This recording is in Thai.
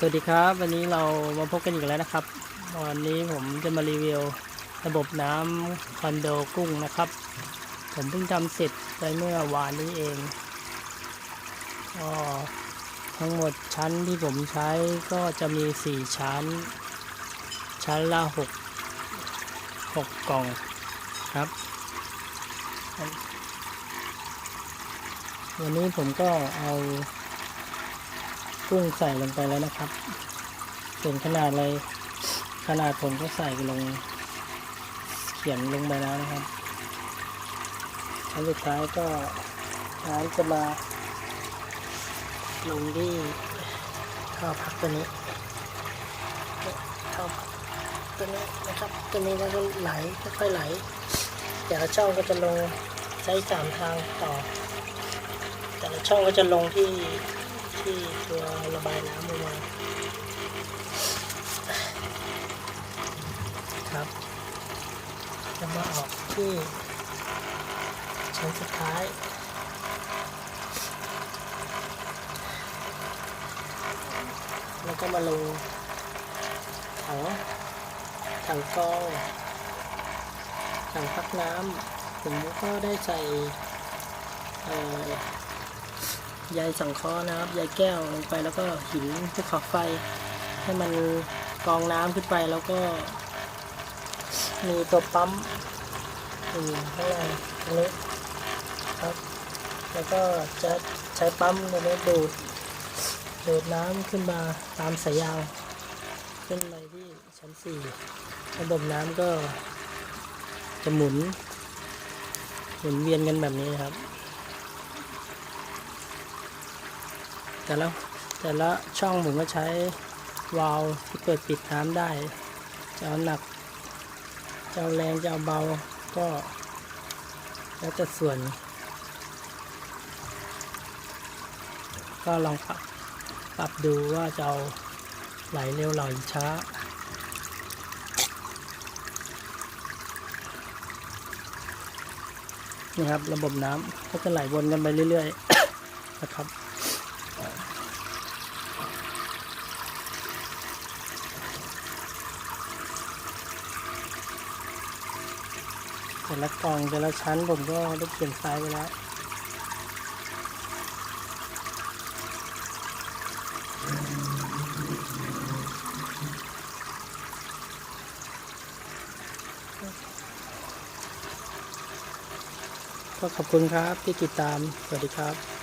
สวัสดีครับวันนี้เรามาพบกันอีกแล้วนะครับ วันนี้ผมจะมารีวิวระบบน้ำคอนโดกุ้งนะครับ ผมเพิ่งทำเสร็จไปเมื่อวานนี้เองก็ทั้งหมดชั้นที่ผมใช้ก็จะมี 4 ชั้น ชั้นละ 6 6 กล่องครับ วันนี้ผมก็เอา กุ้งใส่ลงไปแล้วนะครับ ส่วนขนาดอะไรขนาดผมก็ใส่ลง เขียนลงไปแล้วนะครับชั้นสุดท้ายก็น้ำจะมาลงที่ท่อพักตัวนี้ท่อพักตัวนี้นะครับตัวนี้แล้วก็ไหลค่อยๆไหลแต่ละช่องก็จะลงใช้สามทางต่อ แต่ละช่องก็จะลงที่ ที่ตัวระบายน้ำลงมาครับจะมาออกที่ชั้นสุดท้ายแล้วก็มาลงถังถังกองถังพักน้ำผมก็ได้ใส่เอ่อ ใยสังเคราะห์นะครับใยแก้วลงไปแล้วก็หินภูเขาไฟ ให้มันกองน้ำขึ้นไปแล้วก็ มีตัวปั๊มอยู่ข้างในตรงนี้ครับ แล้วก็จะใช้ปั๊มตัวนี้ดูดดูดน้ำขึ้นมาตามสายยางขึ้นไปที่ชั้นสี่ระบบน้ำก็จะหมุนหมุนเวียนกันแบบนี้ครับ แต่ละแต่ละช่องผมก็ใช้วาล์วที่เปิดปิดน้ำได้จะเอาหนักจะเอาแรงจะเอาเบาก็ แล้วแต่ส่วน ก็ลองปรับปรับดูว่าจะเอาไหลเร็วไหลช้านี่ครับระบบน้ำก็จะไหลวนกันไปเรื่อย ๆ นะครับ แต่ละกล่องแต่ละชั้นผมก็ได้เขียนไซส์ไว้แล้วก็ขอบคุณครับที่ติดตาม สวัสดีครับ